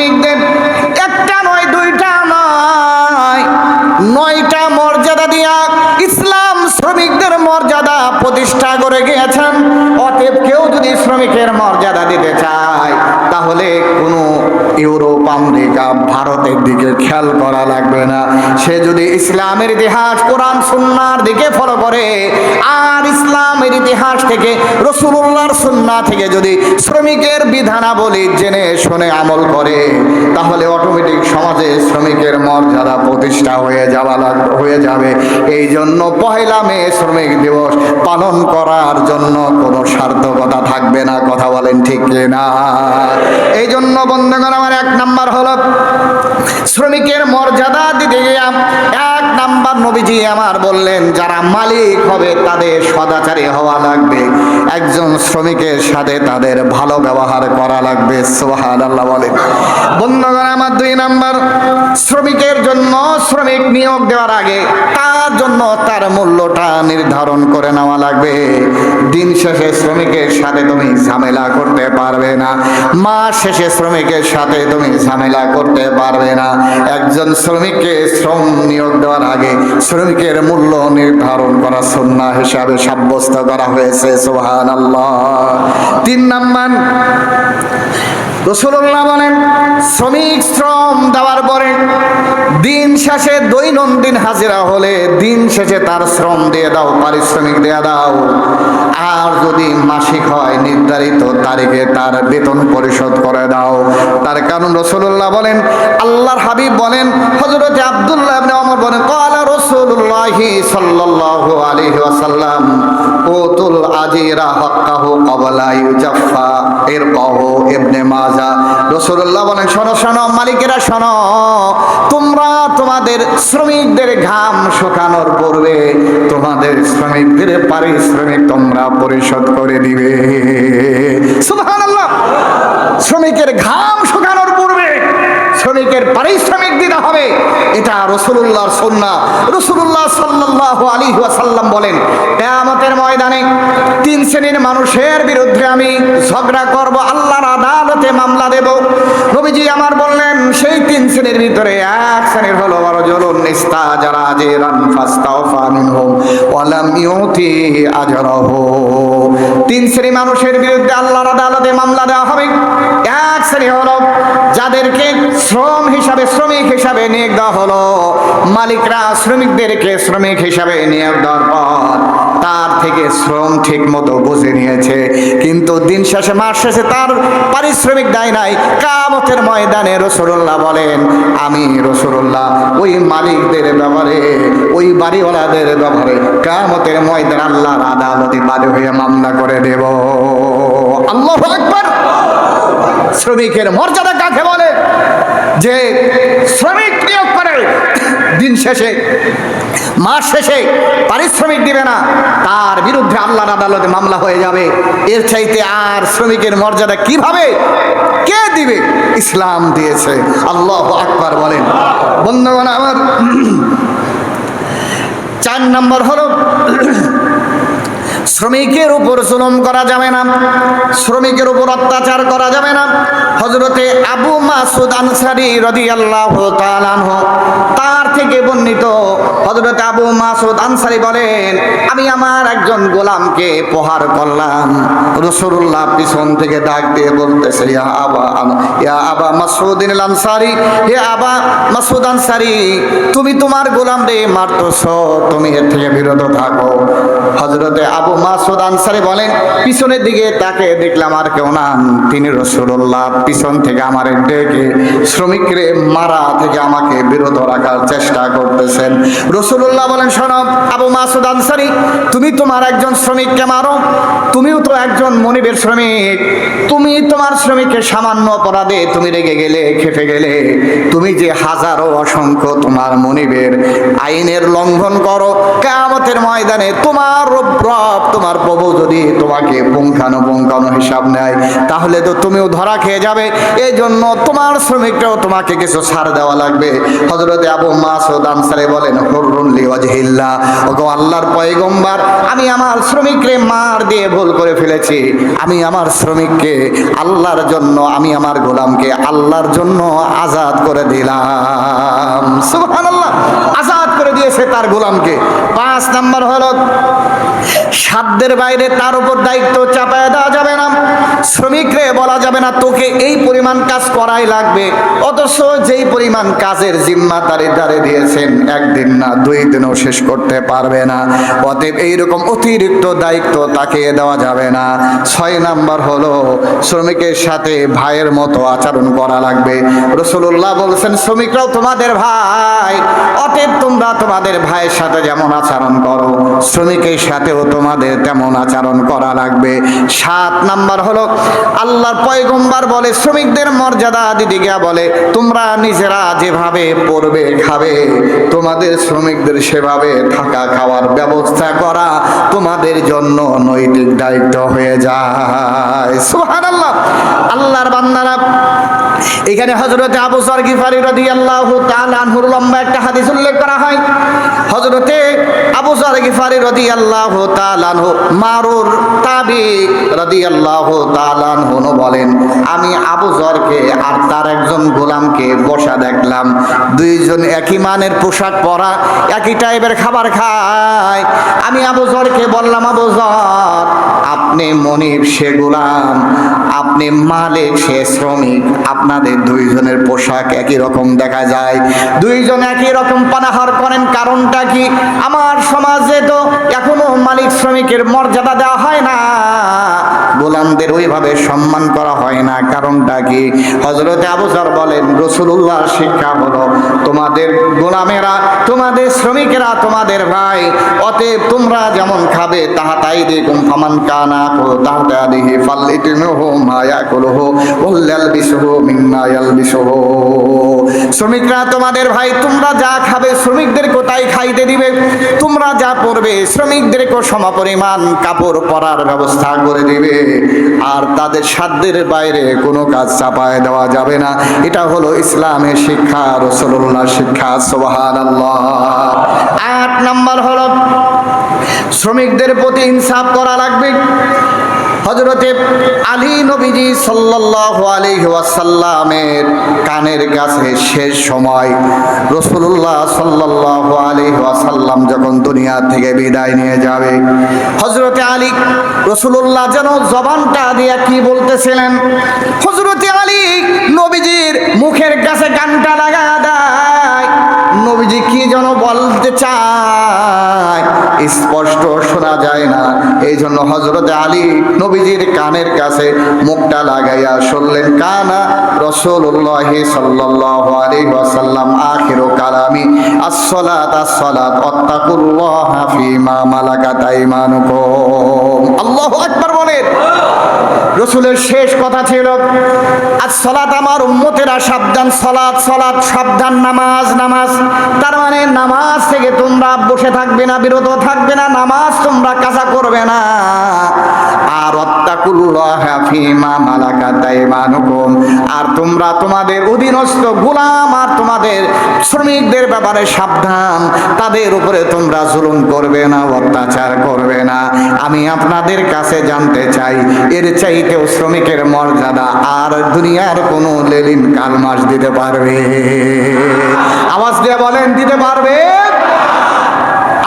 শ্রমিকদের একটা নয়, দুইটা নয়। নয়টা মর্যাদা দিয়া ইসলাম শ্রমিকদের মর্যাদা প্রতিষ্ঠা করে গিয়েছেন। অতএব কেউ যদি শ্রমিকের মর্যাদা দিতে চায়, তাহলে কোনো ইউরোপ, আমেরিকা, ভারতের দিকে খেয়াল করা লাগবে না। সে যদি ইসলামের ইতিহাস, কোরআন, সুন্নার দিকে ফলো করে, আর ইসলামের ইতিহাস থেকে রসুল্লাহর সুন্না থেকে যদি শ্রমিকের বিধানাবলী জেনে শুনে আমল করে, তাহলে অটোমেটিক সমাজে শ্রমিকের মর্যাদা প্রতিষ্ঠা হয়ে যাওয়া হয়ে যাবে। এই জন্য পহেলা মে শ্রমিক দিবস পালন করার জন্য কোনো সার্থকতা থাকবে না, কথা বলেন ঠিক না এই জন্য বন্ধুগণ এক নাম্বার হল শ্রমিকের মর্যাদা দিতে গিয়া নবীজি আমার বললেন, যারা মালিক হবে তাদের সদাচারী হওয়া লাগবে। একজন শ্রমিকের সাথে তাদের ভালো ব্যবহার করা লাগবে সোহান আল্লাহ বলেন বন্ধুগণ, আমার দুই নাম্বার, শ্রমিকের জন্য শ্রমিক নিয়োগ দেওয়ার আগে তার জন্য তার মূল্যটা নির্ধারণ করে নেওয়া লাগবে। দিন শেষে শ্রমিকের সাথে তুমি ঝামেলা করতে পারবে না। মাস শেষে শ্রমিকের সাথে তুমি ঝামেলা করতে পারবে না। একজন শ্রমিককে শ্রম নিয়োগ দেওয়ার আগে শ্রমিকের মূল্য নির্ধারণ করা সন্না হিসাবে সাব্যস্ত করা হয়েছে সোহান আল্লাহ তিন নাম্বার রসুল্লাহ বলেন, শ্রমিক শ্রম দেওয়ার পরে দিন শেষে দৈনন্দিন হাজিরা হলে দিন শেষে তার শ্রম দিয়ে দাও, পারিশ্রমিক দিয়ে দাও। আর যদি মাসিক হয়, নির্ধারিত তারিখে তার বেতন পরিশোধ করে দাও। তার কারণ রসুল্লাহ বলেন, আল্লাহর হাবিব বলেন হজরত আবদুল্লাহ ওমর বলেন, ক্বালা রাসূলুল্লাহি সাল্লাল্লাহু আলাইহি ওয়াসাল্লাম, উতুল আজিরা হাক্কাহু ক্বাবলা ইউজাফা ইরকাহু ইবনে মাজা। রাসূলুল্লাহ বলেন, শোনো শোনো, মালিকেরা, শোনো, তোমরা তোমাদের শ্রমিকদের ঘাম শুকানোর পূর্বে তোমাদের শ্রমিকদের পারিশ্রমিক তোমরা পরিশোধ করে দিবে। সুবহানাল্লাহ! শ্রমিকের ঘাম শুকানোর পূর্বে শ্রমিকের পারিশ্রমিক দিতে হবে। এটা রসুল্লাহর সন্না রসুল্লাহ সাল্লাহ আলী ওয়াসাল্লাম বলেন, কেয়ামতের ময়দানে তিন শ্রেণির মানুষের বিরুদ্ধে আমি ঝগড়া করব, আল্লাহর আদালতে মামলা দেব। নবীজি আমার বললেন, সেই তিন শ্রেণির ভিতরে এক শ্রেণির হলো জরুন নিস্তা, যারা যে রান ফাস্তাওফা মিনহুম ওয়ালাম ইউতি আজরাহু। তিন শ্রেণি মানুষের বিরুদ্ধে আল্লাহর আদালতে মামলা দেওয়া হবে। এক শ্রেণি হলো যাদেরকে শ্রম হিসাবে, শ্রমিক হিসাবে নিয়োগ দেওয়া হলো। মালিকরা শ্রমিকদেরকে শ্রমিক হিসাবে নিয়োগ দেওয়ার পর থেকে শ্রম ঠিক মতো বুঝে নিয়েছে। কিন্তু দিন শেষে, মাস শেষে তার পারিশ্রমিক দেয় নাই। কামতের ময়দানে রসুল্লাহ বলেন, আমি রসুল্লাহ, ওই মালিকদের ব্যাপারে, ওই বাড়িওয়ালাদের ব্যাপারে কামতের ময়দান আল্লাহর আদালতে বাদী হয়ে মামলা করে দেব। আল্লাহ একবার শ্রমিকের মর্যাদা কাকে বলে? যে শ্রমিক দিন শেষে, মাস শেষে পারিশ্রমিক দিবে না, তার বিরুদ্ধে আল্লাহর আদালতে মামলা হয়ে যাবে। এর চাইতে আর শ্রমিকের মর্যাদা কীভাবে? কে দিবে? ইসলাম দিয়েছে। আল্লাহ আকবার বলেন। বন্ধুগণ, আমার চার নম্বর হলো, শ্রমিকের উপর জুলুম করা যাবে না, শ্রমিকের উপর অত্যাচার করা যাবে না। হজরতে আবু মাসুদ আনসারি রদি আল্লাহ তার থেকে বর্ণিত। হজরতে আবু মাসুদ আনসারি বলেন, আমি আমার একজন গোলামকে প্রহার করলাম। রসুল্লাহ পিছন থেকে ডাক দিয়ে বলতেছে, ইয়া আবা ইয়া আবা মাসুদিন আনসারি হে আবা মাসুদ আনসারি, তুমি তোমার গোলাম রে মারতছ, তুমি এর থেকে বিরত থাকো। হজরতে আবু মাসুদ আনসারি বলেন, পিছনের দিকে তাকে দেখলাম আর কেউ না। তিনি রসুল্লাহ পিছন থেকে আমার ডেকে শ্রমিকরে মারা থেকে আমাকে বিরত রাখার চেষ্টা করতেছেন। রসুল্লাহ বলেন, শোনো আবু মাসুদ আনসারি, তুমি তোমার একজন শ্রমিককে মারো, তুমিও তো একজন মনিবের শ্রমিক। তুমি তোমার শ্রমিককে সামান্য অপরাধে তুমি রেগে গেলে, খেপে গেলে, তুমি যে হাজারো অসংখ্য তোমার মনিবের আইনের লঙ্ঘন করো কামতের ময়দানে তোমার রব, তোমার প্রভু যদি তোমাকে হিসাব নেয়, তাহলে তো তুমিও ধরা খেয়ে যাবে। এই জন্য তোমার শ্রমিকরাও তোমাকে কিছু ছাড় দেওয়া লাগবে। আবু মাসুদ আনসারি বলেন আল্লাহর পয়গম্বর, আমি আমার মার দিয়ে ভুল করে ফেলেছি। আমি আমার শ্রমিককে আল্লাহর জন্য, আমি আমার গোলামকে আল্লাহর জন্য আজাদ করে দিলাম। আজাদ করে দিয়েছে তার গোলামকে। পাঁচ নাম্বার হলো সাধ্যের বাইরে তার উপর দায়িত্ব চাপায় দেওয়া যাবে না। শ্রমিকরে বলা যাবে না, তোকে এই পরিমাণ কাজ করাই লাগবে। অথচ যেই পরিমাণ কাজের জিম্মা তারে দ্বারে দিয়েছেন, একদিন না, দুই দিনও শেষ করতে পারবে না। অতএব এইরকম অতিরিক্ত দায়িত্ব তাকে দেওয়া যাবে না। ছয় নাম্বার হলো, শ্রমিকের সাথে ভাইয়ের মতো আচরণ করা লাগবে। রসুল্লাহ বলছেন, শ্রমিকরাও তোমাদের ভাই, অতএব তোমরা তোমাদের ভাইয়ের সাথে যেমন আচরণ করো, শ্রমিকের সাথেও তোমাদের তেমন আচরণ করা লাগবে। সাত নাম্বার হলো, আল্লাহর পয়গম্বার বলে, শ্রমিকদের মর্যাদা দিদি গিয়া বলে, তোমরা নিজেরা যেভাবে পড়বে খাবে, তোমাদের শ্রমিকদের সেভাবে থাকা খাওয়ার ব্যবস্থা করা তোমাদের জন্য নৈতিক দায়িত্ব হয়ে যায়। সুবহানাল্লাহ। আল্লাহর বান্দারা এখানে হজরতে আবু সর গিফারি রদি আল্লাহ তালানহুর লম্বা একটা হাদিস উল্লেখ করা হয়। হজরতে আবু সর গিফারি রদি আল্লাহ তালানহু মারুর তাবি রদি আল্লাহ তালানহু বলেন, আমি আবু জরকে আর তার একজন গোলামকে বসা দেখলাম। দুইজন একই মানের পোশাক পরা, একই টাইপের খাবার খায়। আমি আবু জরকে বললাম, আবু জর আপনি মনিব সে গোলাম, আপনি মালিক সে শ্রমিক আপনাদের দুইজনের পোশাক একই রকম দেখা যায়। দুইজন একই রকম পানাহার করেন, কারণটা কি? আমার সমাজে তো এখনও মালিক শ্রমিকের মর্যাদা দেওয়া হয় না। গোলামদের ওইভাবে সম্মান করা হয় না, কারণটা কি? হজরতে আবুজার বলেন রসুল্লাহ শিক্ষা হলো তোমাদের গোলামেরা, তোমাদের শ্রমিকেরা, তোমাদের ভাই। অতএব তোমরা যেমন খাবে, তাহা তাই দেখুন। ফামান কানা কো তাহতা দিহি ফাল্লিতিনুহু মা ইয়াকুলুহু ওয়াল বিসহু মিম্মা ইয়ালবিসুহু শ্রমিকরা তোমাদের ভাই, তোমরা যা খাবে শ্রমিকদেরকে তাই খাইতে দিবে? তোমরা যা পরবে শ্রমিকদেরকে সমপরিমাণ কাপড় পরার ব্যবস্থা করে দিবে। আর তাদের সাধ্যের বাইরে কোনো কাজ চাপায় দেওয়া যাবে না। এটা হলো ইসলামের শিক্ষা রসুল্লাহ শিক্ষা সোহান আট নাম্বার হলো, শ্রমিকদের প্রতি ইনসাফ করা লাগবে। হজরতে আলী নবীজি সাল্লাল্লাহু আলাইহি ওয়াসাল্লামের কানের কাছে শেষ সময় রসুল্লাহ সাল্লাল্লাহু আলাইহি ওয়াসাল্লাম যখন দুনিয়া থেকে বিদায় নিয়ে যাবে হজরতে আলী রসুল্লাহ যেন জবানটা দিয়া কি বলতেছিলেন? হজরতে আলী নবীজির মুখের কাছে গানটা লাগা দেয়। নবীজি কি যেন বলতে চায়? স্পষ্ট শোনা যায় না। এই জন্য হজরত আলী নবীজির কানের কাছে মুখটা লাগাইয়া শুনলেন, কানা রসুল্লাহ সাল্লাহ আলী ওয়াসাল্লাম আখির কালামি রসুলের শেষ কথা ছিল আমার সাবধান নামাজ নামাজ। তার মানে নামাজ থেকে বসে থাকবে না, বিরত থাকবে না, নামাজ তোমরা কাজা করবে না। আর আর তোমরা তোমাদের অধীনস্থ গোলাম আর তোমাদের শ্রমিকদের ব্যাপারে সাবধান। তাদের উপরে তোমরা জুলুম করবে না, অত্যাচার করবে না। আমি আপনাদের কাছে জানতে চাই, এর চাইতেও শ্রমিকের মর্যাদা আর দুনিয়ার কোনো লেলিন কালমাস দিতে পারবে? আওয়াজ দিয়ে বলেন, দিতে পারবে?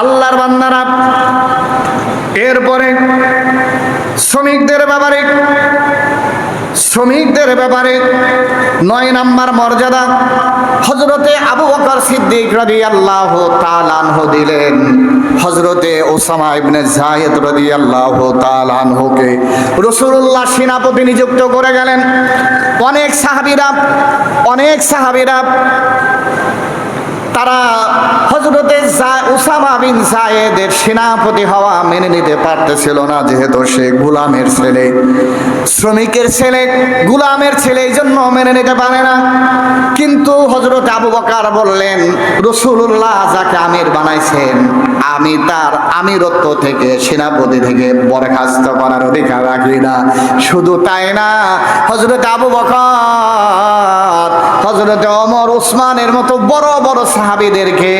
আল্লাহর বান্দারা। এরপরে শ্রমিকদের ব্যাপারে শ্রমিকদের ব্যাপারে নয় নাম্বার মর্যাদা হজরতে আবু বকর সিদ্দিক রাদি আল্লাহ তালানহ দিলেন। হজরতে ওসামা ইবনে জাহেদ রাদি আল্লাহ তালানহকে রসুল্লাহ সেনাপতি নিযুক্ত করে গেলেন। অনেক সাহাবিরা অনেক সাহাবিরা তারা হজরতে উসামা বিন জায়েদের সেনাপতি হওয়া মেনে নিতে পারতেছিল না যেহেতু সে গুলামের ছেলে। শ্রমিকের ছেলে, গুলামের ছেলে এই জন্য মেনে নিতে পারে না। কিন্তু হজরত আবু বকার বললেন রসুল্লাহ যাকে আমির বানাইছেন, আমি তার আমিরত্ব থেকে, সেনাপতি থেকে বরখাস্ত করার অধিকার রাখি না। শুধু তাই না হজরত আবু বকর হজরত অমর উসমানের মতো বড় বড় সাহাবিদেরকে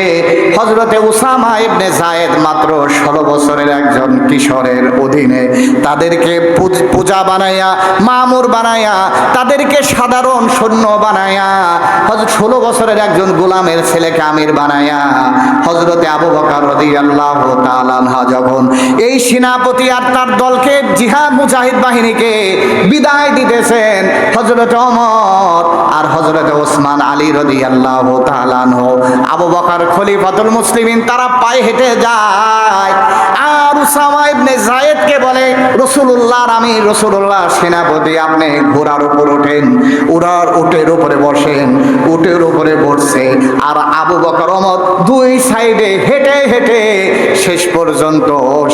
হজরতে উসামা ইবনে জায়েদ মাত্র ষোলো বছরের কিশোরের অধীনে তাদেরকে পূজা বানাইয়া, মামুর বানাইয়া, তাদেরকে সাধারণ সৈন্য বানাইয়া হজরত ষোলো বছরের একজন গোলামের ছেলেকে আমির বানাইয়া হজরতে আবু বকর রাদিয়াল্লাহু তাআলা আনহা যখন এই সেনাপতি আর তার দলকে জিহাদ মুজাহিদ বাহিনীকে বিদায় দিতেছেন হজরত অমর আর হজরত ওসমান আলী রাদিয়াল্লাহু তাআলা আনহু, আবু বকার খলিফাতুল মুসলিমিন তারা পায়ে হেঁটে যায়। আর উসামা ইবনে জায়েদকে বলে রসুল্লাহর আমি রসুল্লাহ সেনাপতি, আপনি ঘোড়ার উপর ওঠেন, উড়ার উটের উপরে বসেন, উটের উপরে বসছে আর আবু বকর ওমর দুই সাইডে হেঁটে হেঁটে শেষ পর্যন্ত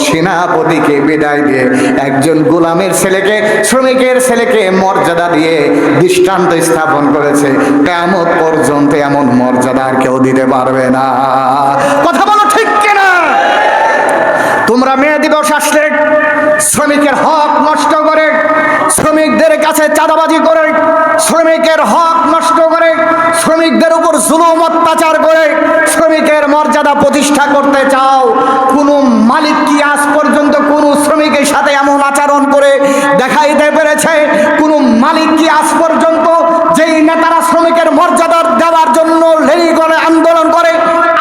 সেনাপতিকে বিদায় দিয়ে একজন গোলামের ছেলেকে, শ্রমিকের ছেলেকে মর্যাদা দিয়ে দৃষ্টান্ত স্থাপন করেছে। কেমন পর্যন্ত এমন মর্যাদা আর কেউ দিতে পারবে না। কথা বলো। দিবস আসলে শ্রমিকের হক নষ্ট করে, শ্রমিকদের কাছে চাঁদাবাজি করে, শ্রমিকের হক নষ্ট করে, শ্রমিকদের উপর জুলুম অত্যাচার করে, শ্রমিকের মর্যাদা প্রতিষ্ঠা করতে চাও কোনো মালিক কি আজ পর্যন্ত কোনো শ্রমিকের সাথে এমন আচরণ করে দেখাইতে পেরেছে কোনো মালিক কি আজ পর্যন্ত যেই নেতারা শ্রমিকের মর্যাদা দেওয়ার জন্য লেরি করে আন্দোলন করে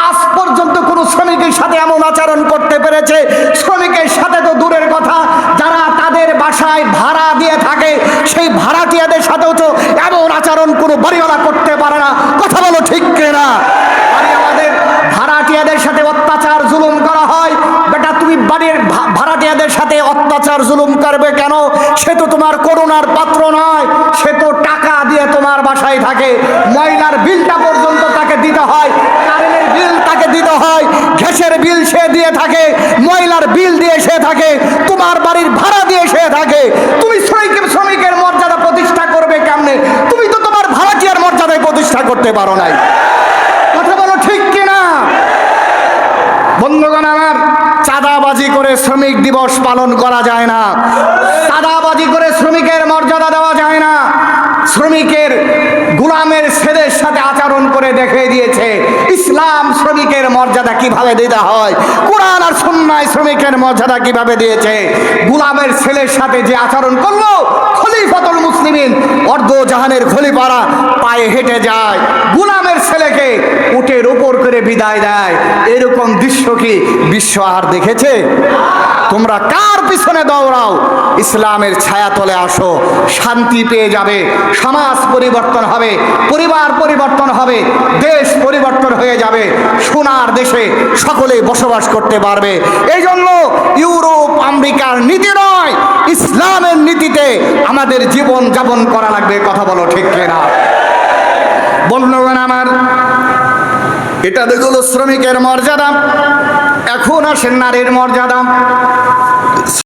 আজ পর্যন্ত কোনো শ্রমিকের সাথে এমন আচরণ করতে পেরেছে শ্রমিকের সাথে তো দূরের কথা যারা তাদের বাসায় ভাড়া দিয়ে থাকে সেই ভাড়াটিয়াদের সাথেও তো এমন আচরণ কোনো বাড়িওয়ালা করতে পারে না। কথা বলো ঠিক কিনা? বাড়িওয়ালাদের ভাড়াটিয়াদের সাথে অত্যাচার, জুলুম করা হয়। বেটা, তুমি বাড়ির ভাড়াটিয়াদের সাথে অত্যাচার, জুলুম করবে কেন? সে তো তোমার করোনার পাত্র নয়। সে তো টাকা দিয়ে তোমার বাসায় থাকে। ময়লার বিলটা পর্যন্ত তাকে দিতে হয়। কারেন্টের বিল তাকে দিতে হয়। গ্যাসের বিল সে দিয়ে থাকে। ময়লার বিল দিয়ে সে থাকে। তোমার বাড়ির ভাড়া দিয়ে সে থাকে তুমি শ্রমিকের শ্রমিকের মর্যাদা প্রতিষ্ঠা করবে কেমনে তুমি তো তোমার ভাড়াটিয়ার মর্যাদায় প্রতিষ্ঠা করতে পারো নাই। কথা বলো ঠিক কিনা? বন্ধুগণ, আমার চাঁদাবাজি করে শ্রমিক দিবস পালন করা যায় না। চাঁদাবাজি করে শ্রমিকের মর্যাদা দেওয়া যায় না। শ্রমিকের গুলামের ছেলের সাথে আচরণ করে দেখিয়ে দিয়েছে। ইসলাম শ্রমিকের মর্যাদা কীভাবে দিতে হয়? কোরআন আর সুন্নায় শ্রমিকের মর্যাদা কীভাবে দিয়েছে? গুলামের ছেলের সাথে যে আচরণ করল, খলিফাতুল মুসলিমিন অর্ধ জাহানের খলিফারা পায়ে হেঁটে যায়। গুলামের ছেলেকে উটের উপর করে বিদায় দেয়। এরকম দৃশ্য কি বিশ্ব আর দেখেছে? তোমরা কার পিছনে দৌড়াও? ইসলামের ছায়া তলে আসো, শান্তি পেয়ে যাবে, সমাজ পরিবর্তন হবে, পরিবার পরিবর্তন হবে, দেশ পরিবর্তন হয়ে যাবে, সোনার দেশে সকলে বসবাস করতে পারবে। এই জন্য ইউরোপ, আমেরিকার নীতি নয়, ইসলামের নীতিতে আমাদের জীবন যাপন করা লাগবে, কথা বলো ঠিক কিনা? বন্ধুগণ আমার, এটা দেখল শ্রমিকের মর্যাদা। এখন আসেন নারীর মর্যাদা।